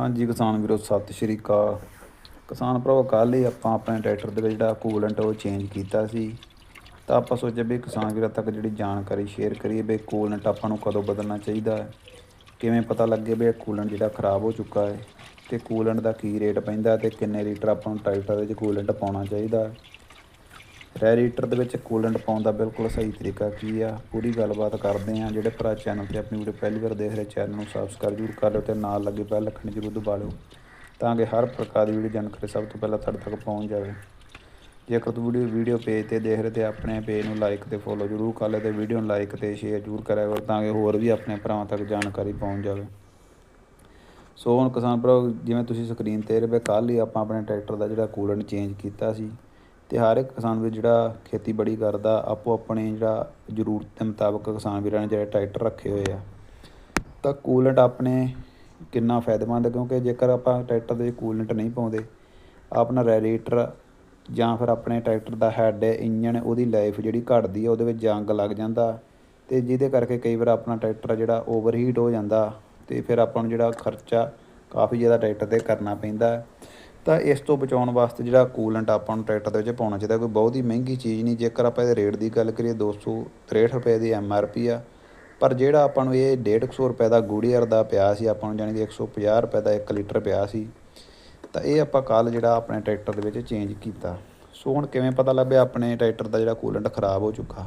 ਹਾਂਜੀ, ਕਿਸਾਨ ਵੀਰੋ, ਸਤਿ ਸ਼੍ਰੀ ਅਕਾਲ। ਕਿਸਾਨ ਭਰਾਵੋ, ਕੱਲ੍ਹ ਹੀ ਆਪਾਂ ਆਪਣੇ ਟਰੈਕਟਰ ਦੇ ਵਿੱਚ ਜਿਹੜਾ ਕੂਲੈਂਟ ਉਹ ਚੇਂਜ ਕੀਤਾ ਸੀ। ਤਾਂ ਆਪਾਂ ਸੋਚਿਆ ਵੀ ਕਿਸਾਨ ਵੀਰਾਂ ਤੱਕ ਜਿਹੜੀ ਜਾਣਕਾਰੀ ਸ਼ੇਅਰ ਕਰੀਏ ਵੀ ਕੂਲੈਂਟ ਆਪਾਂ ਨੂੰ ਕਦੋਂ ਬਦਲਣਾ ਚਾਹੀਦਾ ਹੈ। ਕਿਵੇਂ ਪਤਾ ਲੱਗੇ ਵੀ ਕੂਲੈਂਟ ਜਿਹੜਾ ਖਰਾਬ ਹੋ ਚੁੱਕਾ ਹੈ ਤੇ ਕੂਲੈਂਟ ਦਾ ਕੀ ਰੇਟ ਪੈਂਦਾ ਤੇ ਕਿੰਨੇ ਲੀਟਰ ਆਪਾਂ ਨੂੰ ਟਰੈਕਟਰ ਦੇ ਵਿੱਚ ਕੂਲੈਂਟ ਪਾਉਣਾ ਚਾਹੀਦਾ ਹੈ। ਰੈਡੀਏਟਰ ਦੇ ਵਿੱਚ ਕੂਲੈਂਟ ਪਾਉਣ ਦਾ ਬਿਲਕੁਲ ਸਹੀ ਤਰੀਕਾ ਕੀ ਆ? ਪੂਰੀ ਗੱਲਬਾਤ ਕਰਦੇ ਆ ਜਿਹੜੇ ਭਰਾ ਚੈਨਲ ਤੇ ਆਪਣੀ ਵੀਡੀਓ ਪਹਿਲੀ ਵਾਰ ਦੇਖ ਰਹੇ ਚੈਨਲ ਨੂੰ ਸਬਸਕ੍ਰਾਈਬ ਜ਼ਰੂਰ ਕਰ ਲਿਓ ਤੇ ਨਾਲ ਲੱਗੇ ਬੈਲ ਆਈਕਨ ਜ਼ਰੂਰ ਦਬਾ ਲਿਓ ਤਾਂ ਕਿ ਹਰ ਪ੍ਰਕਾਰ ਦੀ ਵੀਡੀਓ ਜਾਣਕਾਰੀ ਸਭ ਤੋਂ ਪਹਿਲਾਂ ਤੁਹਾਡੇ ਤੱਕ ਪਹੁੰਚ ਜਾਵੇ। ਜੇਕਰ ਤੁਸੀਂ ਵੀਡੀਓ ਵੀਡੀਓ ਪੇਜ ਤੇ ਦੇਖ ਰਹੇ ਤੇ ਆਪਣੇ ਪੇਜ ਨੂੰ ਲਾਈਕ ਤੇ ਫੋਲੋ ਜ਼ਰੂਰ ਕਰ ਲਿਓ ਤੇ ਵੀਡੀਓ ਨੂੰ ਲਾਈਕ ਤੇ ਸ਼ੇਅਰ ਜ਼ਰੂਰ ਕਰਿਆ ਕਰੋ ਤਾਂ ਕਿ ਹੋਰ ਵੀ ਆਪਣੇ ਭਰਾਵਾਂ ਤੱਕ ਜਾਣਕਾਰੀ ਪਹੁੰਚ ਜਾਵੇ। ਸੋ ਹੁਣ ਕਿਸਾਨ ਭਰਾ ਜਿਵੇਂ ਤੁਸੀਂ ਸਕਰੀਨ ਤੇ ਰਹੇ ਕੱਲ੍ਹ ਹੀ ਆਪਾਂ ਆਪਣੇ ਟਰੈਕਟਰ ਦਾ ਜਿਹੜਾ ਕੂਲੈਂਟ ਚੇਂਜ ਕੀਤਾ ਸੀ। ਤੇ ਹਰ ਇੱਕ ਕਿਸਾਨ ਵੀਰ ਜਿਹੜਾ ਖੇਤੀਬਾੜੀ ਕਰਦਾ, ਆਪੋ ਆਪਣੇ ਜਿਹੜਾ ਜ਼ਰੂਰਤ ਦੇ ਮੁਤਾਬਕ ਕਿਸਾਨ ਵੀਰਾਂ ਨੇ ਜਿਹੜੇ ਟਰੈਕਟਰ ਰੱਖੇ ਹੋਏ ਆ, ਤਾਂ ਕੂਲੈਂਟ ਆਪਣੇ ਕਿੰਨਾ ਫਾਇਦੇਮੰਦ ਕਿਉਂਕਿ ਜੇਕਰ ਆਪਾਂ ਟਰੈਕਟਰ ਦੇ ਕੂਲੈਂਟ ਨਹੀਂ ਪਾਉਂਦੇ, ਆਪਣਾ ਰੈਡੀਏਟਰ ਜਾਂ ਫਿਰ ਆਪਣੇ ਟਰੈਕਟਰ ਦਾ ਹੈਡ ਇੰਜਨ ਉਹਦੀ ਲਾਈਫ ਜਿਹੜੀ ਘਟਦੀ ਹੈ ਉਹਦੇ ਵਿੱਚ ਜੰਗ ਲੱਗ ਜਾਂਦਾ ਤੇ ਜਿਹਦੇ ਕਰਕੇ ਕਈ ਵਾਰ ਆਪਣਾ ਟਰੈਕਟਰ ਜਿਹੜਾ ਓਵਰਹੀਟ ਹੋ ਜਾਂਦਾ ਤੇ ਫਿਰ ਆਪਾਂ ਨੂੰ ਜਿਹੜਾ ਖਰਚਾ ਕਾਫੀ ਜ਼ਿਆਦਾ ਟਰੈਕਟਰ ਤੇ ਕਰਨਾ ਪੈਂਦਾ। ਤਾਂ ਇਸ ਤੋਂ ਬਚਾਉਣ ਵਾਸਤੇ ਜਿਹੜਾ ਕੂਲੈਂਟ ਆਪਾਂ ਨੂੰ ਟਰੈਕਟਰ ਦੇ ਵਿੱਚ ਪਾਉਣਾ ਚਾਹੀਦਾ, ਕੋਈ ਬਹੁਤ ਹੀ ਮਹਿੰਗੀ ਚੀਜ਼ ਨਹੀਂ, ਜੇਕਰ ਆਪਾਂ ਇਹਦੇ ਰੇਟ ਦੀ ਗੱਲ ਕਰੀਏ 263 ਰੁਪਏ ਦੀ ਐਮ ਆਰ ਪੀ ਆ, ਪਰ ਜਿਹੜਾ ਆਪਾਂ ਨੂੰ ਇਹ 150 ਰੁਪਏ ਦਾ ਗੂੜੀਅਰ ਦਾ ਪਿਆ ਸੀ, ਆਪਾਂ ਨੂੰ ਜਾਣੀ ਕਿ 150 ਰੁਪਏ ਦਾ 1 ਲੀਟਰ ਪਿਆ ਸੀ, ਤਾਂ ਇਹ ਆਪਾਂ ਕੱਲ ਜਿਹੜਾ ਆਪਣੇ ਟਰੈਕਟਰ ਦੇ ਵਿੱਚ ਚੇਂਜ ਕੀਤਾ। ਸੋ ਹੁਣ ਕਿਵੇਂ ਪਤਾ ਲੱਗਿਆ ਆਪਣੇ ਟਰੈਕਟਰ ਦਾ ਜਿਹੜਾ ਕੂਲੈਂਟ ਖਰਾਬ ਹੋ ਚੁੱਕਾ?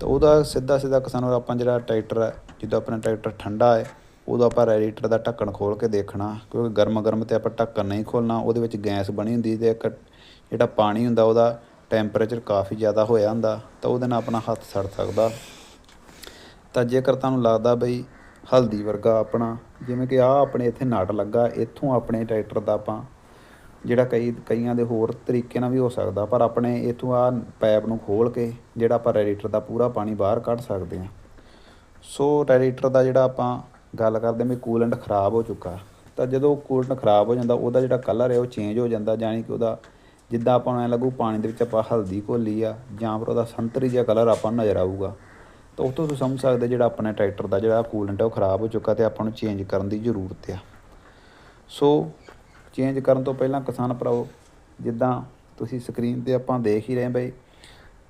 ਤਾਂ ਉਹਦਾ ਸਿੱਧਾ ਸਿੱਧਾ ਕਿਸਾਨ ਵੀਰ ਆਪਾਂ ਜਿਹੜਾ ਟਰੈਕਟਰ ਹੈ ਜਦੋਂ ਆਪਣਾ ਟਰੈਕਟਰ ਠੰਡਾ ਹੈ ਉਦੋਂ ਆਪਾਂ ਰੈਡੀਏਟਰ ਦਾ ਢੱਕਣ ਖੋਲ ਕੇ ਦੇਖਣਾ, ਕਿਉਂਕਿ ਗਰਮ ਗਰਮ ਤੇ ਆਪਾਂ ਢੱਕਣ ਨਹੀਂ ਖੋਲਣਾ ਉਹਦੇ ਵਿੱਚ ਗੈਸ ਬਣੀ ਹੁੰਦੀ ਤੇ ਇੱਕ ਜਿਹੜਾ ਪਾਣੀ ਹੁੰਦਾ ਉਹਦਾ ਟੈਂਪਰੇਚਰ ਕਾਫੀ ਜ਼ਿਆਦਾ ਹੋਇਆ ਹੁੰਦਾ, ਤਾਂ ਉਹਦੇ ਨਾਲ ਆਪਣਾ ਹੱਥ ਸੜ ਸਕਦਾ। ਤਾਂ ਜੇਕਰ ਤੁਹਾਨੂੰ ਲੱਗਦਾ ਬਈ ਹਲਦੀ ਵਰਗਾ ਆਪਣਾ, ਜਿਵੇਂ ਕਿ ਆ ਆਪਣੇ ਇੱਥੇ ਨਟ ਲੱਗਾ, ਇੱਥੋਂ ਆਪਣੇ ਟਰੈਕਟਰ ਦਾ ਆਪਾਂ ਜਿਹੜਾ ਕਈ, ਕਈਆਂ ਦੇ ਹੋਰ ਤਰੀਕੇ ਨਾਲ ਵੀ ਹੋ ਸਕਦਾ, ਪਰ ਆਪਣੇ ਇੱਥੋਂ ਆ ਪਾਈਪ ਨੂੰ ਖੋਲ ਕੇ ਜਿਹੜਾ ਆਪਾਂ ਰੈਡੀਏਟਰ ਦਾ ਪੂਰਾ ਪਾਣੀ ਬਾਹਰ ਕੱਢ ਸਕਦੇ ਹਾਂ। ਸੋ ਰੈਡੀਏਟਰ ਦਾ ਜਿਹੜਾ ਆਪਾਂ ਗੱਲ ਕਰਦੇ ਵੀ ਕੂਲੈਂਟ ਖਰਾਬ ਹੋ ਚੁੱਕਾ। ਤਾਂ ਜਦੋਂ ਕੂਲੈਂਟ ਖਰਾਬ ਹੋ ਜਾਂਦਾ, ਉਹਦਾ ਜਿਹੜਾ ਕਲਰ ਹੈ ਉਹ ਚੇਂਜ ਹੋ ਜਾਂਦਾ ਜਾਨੀ ਕਿ ਉਹਦਾ ਜਿੱਦਾਂ ਆਪਾਂ ਨੂੰ ਐ ਲੱਗੂ ਪਾਣੀ ਦੇ ਵਿੱਚ ਆਪਾਂ ਹਲਦੀ ਘੋਲੀ ਆ, ਜਾਂ ਫਿਰ ਉਹਦਾ ਸੰਤਰੀ ਜਿਹਾ ਕਲਰ ਆਪਾਂ ਨੂੰ ਨਜ਼ਰ ਆਊਗਾ। ਤਾਂ ਉਹ ਤੁਸੀਂ ਸਮਝ ਸਕਦੇ ਜਿਹੜਾ ਆਪਣੇ ਟਰੈਕਟਰ ਦਾ ਜਿਹੜਾ ਕੂਲੈਂਟ ਹੈ ਉਹ ਖਰਾਬ ਹੋ ਚੁੱਕਾ ਤੇ ਆਪਾਂ ਨੂੰ ਚੇਂਜ ਕਰਨ ਦੀ ਜ਼ਰੂਰਤ ਆ। ਸੋ ਚੇਂਜ ਕਰਨ ਤੋਂ ਪਹਿਲਾਂ ਕਿਸਾਨ ਭਰਾਓ ਜਿੱਦਾਂ ਤੁਸੀਂ ਸਕਰੀਨ ਤੇ ਆਪਾਂ ਦੇਖ ਹੀ ਰਹੇ ਬਈ,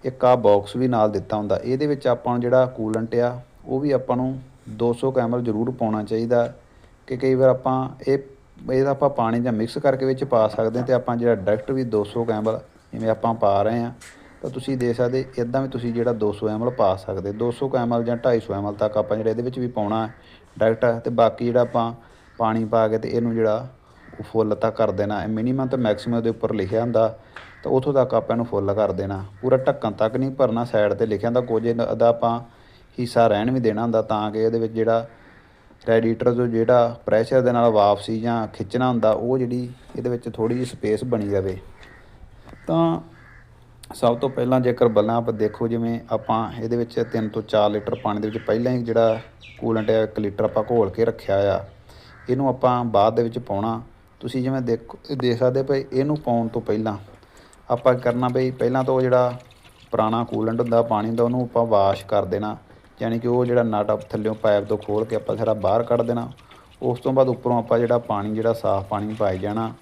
ਇੱਕ ਆ ਬਾਕਸ ਵੀ ਨਾਲ ਦਿੱਤਾ ਹੁੰਦਾ। ਇਹਦੇ ਵਿੱਚ ਆਪਾਂ ਨੂੰ ਜਿਹੜਾ ਕੂਲੈਂਟ ਆ, ਉਹ ਵੀ ਆਪਾਂ ਨੂੰ 200 ਕੈਮਲ ਜ਼ਰੂਰ ਪਾਉਣਾ ਚਾਹੀਦਾ ਕਿ ਕਈ ਵਾਰ ਆਪਾਂ ਇਹ ਇਹਦਾ ਆਪਾਂ ਪਾਣੀ ਜਾਂ ਮਿਕਸ ਕਰਕੇ ਵਿੱਚ ਪਾ ਸਕਦੇ ਹਾਂ ਤੇ ਆਪਾਂ ਜਿਹੜਾ ਡਾਇਰੈਕਟ ਵੀ 200 ਕੈਮਲ ਜਿਵੇਂ ਆਪਾਂ ਪਾ ਰਹੇ ਹਾਂ, ਤਾਂ ਤੁਸੀਂ ਦੇ ਸਕਦੇ ਇਦਾਂ ਵੀ ਤੁਸੀਂ ਜਿਹੜਾ 200 ਐਮਲ ਪਾ ਸਕਦੇ 200 ਐਮਐਲ ਜਾਂ 250 ਐਮਐਲ ਤੱਕ ਆਪਾਂ ਜਿਹੜਾ ਇਹਦੇ ਵਿੱਚ ਵੀ ਪਾਉਣਾ ਡਾਇਰੈਕਟ ਤੇ ਬਾਕੀ ਜਿਹੜਾ ਆਪਾਂ ਪਾਣੀ ਪਾ ਕੇ ਤੇ ਇਹਨੂੰ ਜਿਹੜਾ ਫੁੱਲ ਤੱਕ ਕਰ ਦੇਣਾ ਮਿਨੀਮਮ ਤੇ ਮੈਕਸਿਮਮ ਦੇ ਉੱਪਰ ਲਿਖਿਆ ਹੁੰਦਾ, ਤਾਂ ਉਥੋਂ ਤੱਕ ਆਪਾਂ ਇਹਨੂੰ ਫੁੱਲ ਕਰ ਦੇਣਾ। ਪੂਰਾ ਢੱਕਣ ਤੱਕ ਨਹੀਂ ਭਰਨਾ ਸਾਈਡ ਤੇ ਲਿਖਿਆ ਹੁੰਦਾ, ਕੁਝ ਇਹਦਾ ਆਪਾਂ ਹਿੱਸਾ ਰਹਿਣ ਵੀ ਦੇਣਾ ਹੁੰਦਾ ਤਾਂ ਕਿ ਇਹਦੇ ਵਿੱਚ ਜਿਹੜਾ ਰੈਡੀਏਟਰ ਜੋ ਜਿਹੜਾ ਪ੍ਰੈਸ਼ਰ ਦੇ ਨਾਲ ਵਾਪਸੀ ਜਾਂ ਖਿੱਚਣਾ ਹੁੰਦਾ, ਉਹ ਜਿਹੜੀ ਇਹਦੇ ਵਿੱਚ ਥੋੜੀ ਜਿਹੀ ਸਪੇਸ ਬਣੀ ਰਵੇ। ਤਾਂ ਸਭ ਤੋਂ ਪਹਿਲਾਂ ਜੇਕਰ ਬੱਲਾਂ ਆਪਾਂ ਦੇਖੋ, ਜਿਵੇਂ ਆਪਾਂ ਇਹਦੇ ਵਿੱਚ 3 ਤੋਂ 4 ਲੀਟਰ ਪਾਣੀ ਦੇ ਵਿੱਚ ਪਹਿਲਾਂ ਹੀ ਜਿਹੜਾ ਕੂਲੈਂਟ ਹੈ 1 ਲੀਟਰ ਆਪਾਂ ਘੋਲ ਕੇ ਰੱਖਿਆ ਆ, ਇਹਨੂੰ ਆਪਾਂ ਬਾਅਦ ਦੇ ਵਿੱਚ ਪਾਉਣਾ। ਤੁਸੀਂ ਜਿਵੇਂ ਦੇਖੋ, ਦੇਖ ਸਕਦੇ ਭਈ ਇਹਨੂੰ ਪਾਉਣ ਤੋਂ ਪਹਿਲਾਂ ਆਪਾਂ ਕਰਨਾ ਭਈ ਪਹਿਲਾਂ ਤਾਂ ਉਹ ਜਿਹੜਾ ਪੁਰਾਣਾ ਕੂਲੈਂਟ ਹੁੰਦਾ, ਪਾਣੀ ਦਾ ਉਹਨੂੰ ਆਪਾਂ ਵਾਸ਼ ਕਰ ਦੇਣਾ। ਯਾਨੀ ਕਿ ਉਹ ਜਿਹੜਾ ਨਟ ਥੱਲਿਓਂ ਪਾਈਪ ਤੋਂ ਖੋਲ ਕੇ ਆਪਾਂ ਸਾਰਾ ਬਾਹਰ ਕੱਢ ਦੇਣਾ। ਉਸ ਤੋਂ ਬਾਅਦ ਉੱਪਰੋਂ ਆਪਾਂ ਜਿਹੜਾ ਪਾਣੀ, ਜਿਹੜਾ ਸਾਫ਼ ਪਾਣੀ ਪਾਈ ਜਾਣਾ।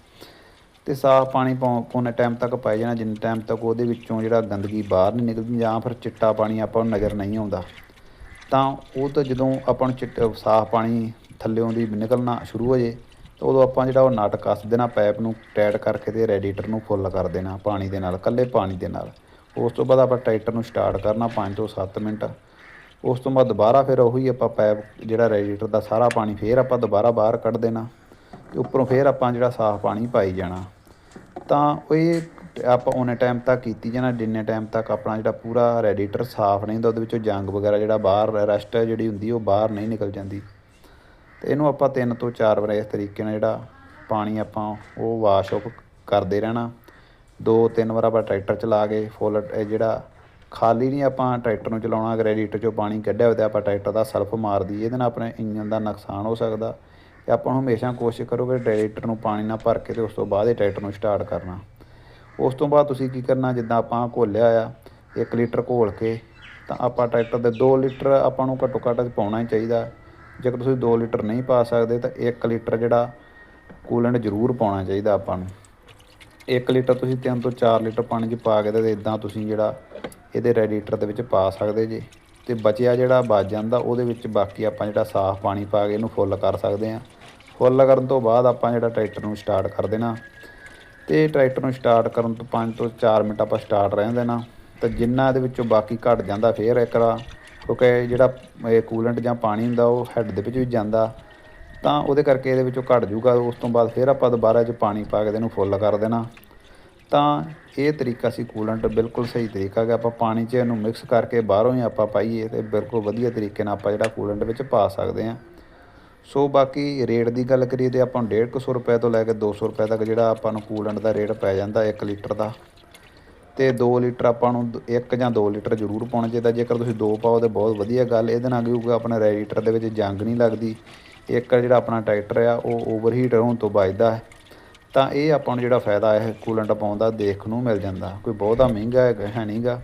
ਤੇ ਸਾਫ਼ ਪਾਣੀ ਪਾਉ ਕੋਨੇ ਟਾਈਮ ਤੱਕ ਪਾਈ ਜਾਣਾ, ਜਿੰਨੇ ਟਾਈਮ ਤੱਕ ਉਹਦੇ ਵਿੱਚੋਂ ਜਿਹੜਾ ਗੰਦਗੀ ਬਾਹਰ ਨਹੀਂ ਨਿਕਲਦੀ ਜਾਂ ਫਿਰ ਚਿੱਟਾ ਪਾਣੀ ਆਪਾਂ ਨੂੰ ਨਜ਼ਰ ਨਹੀਂ ਆਉਂਦਾ। ਤਾਂ ਉਹ ਤਾਂ ਜਦੋਂ ਆਪਾਂ ਨੂੰ ਚਿੱਟਾ, ਸਾਫ਼ ਪਾਣੀ ਥੱਲਿਓਂ ਦੀ ਨਿਕਲਣਾ ਸ਼ੁਰੂ ਹੋ ਜੇ, ਤਾਂ ਉਦੋਂ ਆਪਾਂ ਜਿਹੜਾ ਉਹ ਨਟ ਕੱਸ ਦੇਣਾ, ਪਾਈਪ ਨੂੰ ਟਾਈਟ ਕਰਕੇ ਤੇ ਰੈਡੀਏਟਰ ਨੂੰ ਫੁੱਲ ਕਰ ਦੇਣਾ ਪਾਣੀ ਦੇ ਨਾਲ, ਇਕੱਲੇ ਪਾਣੀ ਦੇ ਨਾਲ। ਉਸ ਤੋਂ ਬਾਅਦ ਆਪਾਂ ਟਰੈਕਟਰ ਨੂੰ ਸਟਾਰਟ ਕਰਨਾ 5 ਤੋਂ 7 ਮਿੰਟ। ਉਸ ਤੋਂ ਬਾਅਦ ਦੁਬਾਰਾ ਫਿਰ ਉਹੀ ਆਪਾਂ ਪਾਈਪ ਜਿਹੜਾ ਰੈਡੀਏਟਰ ਦਾ ਸਾਰਾ ਪਾਣੀ ਫੇਰ ਆਪਾਂ ਦੁਬਾਰਾ ਬਾਹਰ ਕੱਢ ਦੇਣਾ ਤੇ ਉੱਪਰੋਂ ਫੇਰ ਆਪਾਂ ਜਿਹੜਾ ਸਾਫ਼ ਪਾਣੀ ਪਾਈ ਜਾਣਾ। ਤਾਂ ਉਹ ਇਹ ਆਪਾਂ ਉਹਨੇ ਟਾਈਮ ਤੱਕ ਕੀਤੀ ਜਾਣਾ, ਜਿੰਨੇ ਟਾਈਮ ਤੱਕ ਆਪਣਾ ਜਿਹੜਾ ਪੂਰਾ ਰੈਡੀਏਟਰ ਸਾਫ਼ ਨਹੀਂ ਹੁੰਦਾ, ਉਹਦੇ ਵਿੱਚੋਂ ਜੰਗ ਵਗੈਰਾ ਜਿਹੜਾ ਬਾਹਰ ਰੈਸਟ ਜਿਹੜੀ ਹੁੰਦੀ ਉਹ ਬਾਹਰ ਨਹੀਂ ਨਿਕਲ ਜਾਂਦੀ। ਤੇ ਇਹਨੂੰ ਆਪਾਂ ਤਿੰਨ ਤੋਂ ਚਾਰ ਵਾਰ ਇਸ ਤਰੀਕੇ ਨਾਲ ਜਿਹੜਾ ਪਾਣੀ ਆਪਾਂ ਉਹ ਵਾਸ਼ ਆਫ ਕਰਦੇ ਰਹਿਣਾ। ਦੋ ਤਿੰਨ ਵਾਰ ਆਪਾਂ ਟਰੈਕਟਰ ਚਲਾ ਕੇ ਫੁੱਲ ਇਹ ਜਿਹੜਾ ਖਾਲੀ ਨਹੀਂ ਆਪਾਂ ਟਰੈਕਟਰ ਨੂੰ ਚਲਾਉਣਾ, ਅਗਰ ਚੋਂ ਪਾਣੀ ਕੱਢਿਆ ਹੋਵੇ ਤਾਂ ਆਪਾਂ ਟਰੈਕਟਰ ਦਾ ਸਲਫ ਮਾਰ ਦਈਏ, ਇਹਦੇ ਨਾਲ ਆਪਣੇ ਇੰਜਨ ਦਾ ਨੁਕਸਾਨ ਹੋ ਸਕਦਾ। ਤੇ ਆਪਾਂ ਨੂੰ ਹਮੇਸ਼ਾ ਕੋਸ਼ਿਸ਼ ਕਰੋ ਕਿ ਰੈਡੀਏਟਰ ਨੂੰ ਪਾਣੀ ਨਾਲ ਭਰ ਕੇ ਤੇ ਉਸ ਤੋਂ ਬਾਅਦ ਹੀ ਟਰੈਕਟਰ ਨੂੰ ਸਟਾਰਟ ਕਰਨਾ। ਉਸ ਤੋਂ ਬਾਅਦ ਤੁਸੀਂ ਕੀ ਕਰਨਾ, ਜਿੱਦਾਂ ਆਪਾਂ ਘੋਲਿਆ ਆ 1 ਲੀਟਰ ਘੋਲ ਕੇ ਤਾਂ ਆਪਾਂ ਟਰੈਕਟਰ ਦੇ 2 ਲੀਟਰ ਆਪਾਂ ਨੂੰ ਘੱਟੋ ਘੱਟ ਪਾਉਣਾ ਹੀ ਚਾਹੀਦਾ। ਜੇਕਰ ਤੁਸੀਂ 2 ਲੀਟਰ ਨਹੀਂ ਪਾ ਸਕਦੇ ਤਾਂ 1 ਲੀਟਰ ਜਿਹੜਾ ਕੂਲੈਂਟ ਜ਼ਰੂਰ ਪਾਉਣਾ ਚਾਹੀਦਾ ਆਪਾਂ ਨੂੰ। 1 ਲੀਟਰ ਤੁਸੀਂ 3 ਤੋਂ 4 ਲੀਟਰ ਪਾਣੀ 'ਚ ਪਾ ਕੇ ਤੇ ਇਦਾਂ ਤੁਸੀਂ ਜਿਹੜਾ ਇਹਦੇ ਰੈਡੀਏਟਰ ਦੇ ਵਿੱਚ ਪਾ ਸਕਦੇ ਜੇ। ਤੇ ਬਚਿਆ ਜਿਹੜਾ ਬਚ ਜਾਂਦਾ, ਉਹਦੇ ਵਿੱਚ ਬਾਕੀ ਆਪਾਂ ਜਿਹੜਾ ਸਾਫ਼ ਪਾਣੀ ਪਾ ਕੇ ਇਹਨੂੰ ਫੁੱਲ ਕਰ ਸਕਦੇ ਹਾਂ। ਫੁੱਲ ਕਰਨ ਤੋਂ ਬਾਅਦ ਆਪਾਂ ਜਿਹੜਾ ਟਰੈਕਟਰ ਨੂੰ ਸਟਾਰਟ ਕਰ ਦੇਣਾ। ਤੇ ਟਰੈਕਟਰ ਨੂੰ ਸਟਾਰਟ ਕਰਨ ਤੋਂ 5 ਤੋਂ 4 ਮਿੰਟ ਆਪਾਂ ਸਟਾਰਟ ਰਹਿਣ ਦੇਣਾ। ਤੇ ਜਿੰਨਾ ਇਹਦੇ ਵਿੱਚੋਂ ਬਾਕੀ ਘਟ ਜਾਂਦਾ, ਫੇਰ ਇੱਕ ਵਾਰ ਕਿਉਂਕਿ ਜਿਹੜਾ ਇਹ ਕੂਲੈਂਟ ਜਾਂ ਪਾਣੀ ਹੁੰਦਾ, ਉਹ ਹੈੱਡ ਦੇ ਵਿੱਚ ਵੀ ਜਾਂਦਾ। ਤਾਂ ਉਹਦੇ ਕਰਕੇ ਇਹਦੇ ਵਿੱਚੋਂ ਘਟ ਜੂਗਾ ਉਸ ਤੋਂ ਬਾਅਦ ਫਿਰ ਆਪਾਂ ਦੁਬਾਰਾ 'ਚ ਪਾਣੀ ਪਾ ਕੇ ਇਹਨੂੰ ਫੁੱਲ ਕਰ ਦੇਣਾ। ਤਾਂ ਇਹ ਤਰੀਕਾ ਸੀ ਕੂਲੈਂਟ ਬਿਲਕੁਲ ਸਹੀ ਤਰੀਕਾ ਕਿ ਆਪਾਂ ਪਾਣੀ 'ਚ ਇਹਨੂੰ ਮਿਕਸ ਕਰਕੇ ਬਾਹਰੋਂ ਹੀ ਆਪਾਂ ਪਾਈਏ ਤੇ ਬਿਲਕੁਲ ਵਧੀਆ ਤਰੀਕੇ ਨਾਲ ਆਪਾਂ ਜਿਹੜਾ ਕੂਲੈਂਟ ਵਿੱਚ ਪਾ ਸਕਦੇ ਹਾਂ। ਸੋ ਬਾਕੀ ਰੇਟ ਦੀ ਗੱਲ ਕਰੀਏ ਤੇ ਆਪਾਂ ਨੂੰ 150 ਰੁਪਏ ਤੋਂ ਲੈ ਕੇ 200 ਰੁਪਏ ਤੱਕ ਜਿਹੜਾ ਆਪਾਂ ਨੂੰ ਕੂਲੈਂਟ ਦਾ ਰੇਟ ਪੈ ਜਾਂਦਾ 1 ਲੀਟਰ ਦਾ। ਤੇ 2 ਲੀਟਰ ਆਪਾਂ ਨੂੰ 1 ਜਾਂ 2 ਲੀਟਰ ਜ਼ਰੂਰ ਪਾਉਣਾ ਚਾਹੀਦਾ। ਜੇਕਰ ਤੁਸੀਂ 2 ਪਾਓ ਤੇ ਬਹੁਤ ਵਧੀਆ ਗੱਲ, ਇਹਦੇ ਨਾਲ ਕੀ ਹੋਊਗਾ ਆਪਣਾ ਰੈਡੀਏਟਰ ਦੇ ਵਿੱਚ ਜੰਗ ਨਹੀਂ ਲੱਗਦੀ। ਇੱਕ ਜਿਹੜਾ ਆਪਣਾ ਟਰੈਕਟਰ ਆ, ਉਹ ਓਵਰ ਓਵਰਹੀਟ ਹੋਣ ਤੋਂ ਬਚਦਾ ਹੈ। ਤਾਂ ਇਹ ਆਪਾਂ ਨੂੰ ਜਿਹੜਾ ਫਾਇਦਾ ਹੈ ਕੂਲੈਂਟ ਪਾਉਣ ਦਾ ਦੇਖ ਨੂੰ ਮਿਲ ਜਾਂਦਾ। ਕੋਈ ਬਹੁਤਾ ਮਹਿੰਗਾ ਹੈਗਾ ਹੈ ਨਹੀਂਗਾ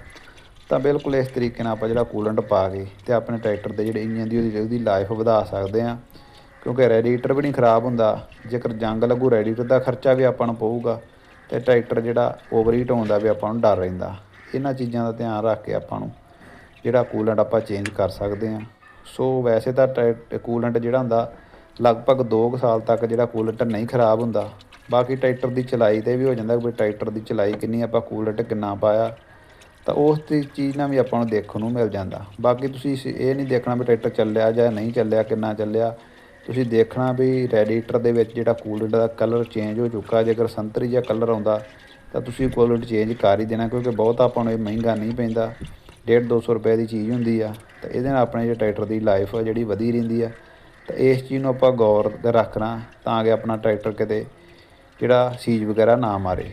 ਤਾਂ ਬਿਲਕੁਲ ਇਸ ਤਰੀਕੇ ਨਾਲ ਆਪਾਂ ਜਿਹੜਾ ਕੂਲੈਂਟ ਪਾ ਕੇ ਤੇ ਆਪਣੇ ਟਰੈਕਟਰ ਦੇ ਜਿਹੜੇ ਇੰਜਨ ਦੀ ਉਹਦੀ ਉਹਦੀ ਲਾਈਫ ਵਧਾ ਸਕਦੇ ਹਾਂ। ਕਿਉਂਕਿ ਰੈਡੀਏਟਰ ਵੀ ਨਹੀਂ ਖਰਾਬ ਹੁੰਦਾ। ਜੇਕਰ ਜੰਗ ਲੱਗੂ ਰੈਡੀਏਟਰ ਦਾ ਖਰਚਾ ਵੀ ਆਪਾਂ ਨੂੰ ਪਊਗਾ। ਤੇ ਟਰੈਕਟਰ ਜਿਹੜਾ ਓਵਰਹੀਟ ਹੋਣ ਦਾ ਵੀ ਆਪਾਂ ਨੂੰ ਡਰ ਰਹਿੰਦਾ। ਇਹਨਾਂ ਚੀਜ਼ਾਂ ਦਾ ਧਿਆਨ ਰੱਖ ਕੇ ਆਪਾਂ ਨੂੰ ਜਿਹੜਾ ਕੂਲੈਂਟ ਆਪਾਂ ਚੇਂਜ ਕਰ ਸਕਦੇ ਹਾਂ। ਸੋ ਵੈਸੇ ਤਾਂ ਕੂਲੈਂਟ ਜਿਹੜਾ ਹੁੰਦਾ, ਲਗਭਗ 2 ਸਾਲ ਤੱਕ ਜਿਹੜਾ ਕੂਲੈਂਟ ਨਹੀਂ ਖਰਾਬ ਹੁੰਦਾ। ਬਾਕੀ ਟਰੈਕਟਰ ਦੀ ਚਲਾਈ ਤੇ ਵੀ ਹੋ ਜਾਂਦਾ ਵੀ ਟਰੈਕਟਰ ਦੀ ਚਲਾਈ ਕਿੰਨੀ ਆਪਾਂ ਕੂਲੈਂਟ ਕਿੰਨਾ ਪਾਇਆ, ਤਾਂ ਉਸ ਦੀ ਚੀਜ਼ ਨਾਲ ਵੀ ਆਪਾਂ ਨੂੰ ਦੇਖਣ ਨੂੰ ਮਿਲ ਜਾਂਦਾ। ਬਾਕੀ ਤੁਸੀਂ ਇਹ ਨਹੀਂ ਦੇਖਣਾ ਵੀ ਟਰੈਕਟਰ ਚੱਲਿਆ ਜਾਂ ਨਹੀਂ ਚੱਲਿਆ, ਕਿੰਨਾ ਚੱਲਿਆ। ਤੁਸੀਂ ਦੇਖਣਾ ਵੀ ਰੈਡੀਏਟਰ ਦੇ ਵਿੱਚ ਜਿਹੜਾ ਕੂਲੈਂਟ ਦਾ ਕਲਰ ਚੇਂਜ ਹੋ ਚੁੱਕਾ, ਜੇਕਰ ਸੰਤਰੀ ਜਾਂ ਕਲਰ ਆਉਂਦਾ, ਤਾਂ ਤੁਸੀਂ ਕੂਲੈਂਟ ਚੇਂਜ ਕਰ ਹੀ ਦੇਣਾ, ਕਿਉਂਕਿ ਬਹੁਤ ਆਪਾਂ ਨੂੰ ਇਹ ਮਹਿੰਗਾ ਨਹੀਂ ਪੈਂਦਾ। 1.5 200 ਰੁਪਏ ਦੀ ਚੀਜ਼ ਹੁੰਦੀ ਆ, ਤਾਂ ਇਹਦੇ ਨਾਲ ਆਪਣੇ ਜਿਹੜੇ ਟਰੈਕਟਰ ਦੀ ਲਾਈਫ ਆ ਜਿਹੜੀ ਵਧੀ ਰਹਿੰਦੀ ਆ। ਤਾਂ ਇਸ ਚੀਜ਼ ਨੂੰ ਆਪਾਂ ਗੌਰ ਰੱਖਣਾ, ਤਾਂ ਕਿ ਆਪਣਾ ਟਰੈਕਟਰ ਕਿਤੇ ਜਿਹੜਾ ਸੀਜ ਵਗੈਰਾ ਨਾ ਮਾਰੇ।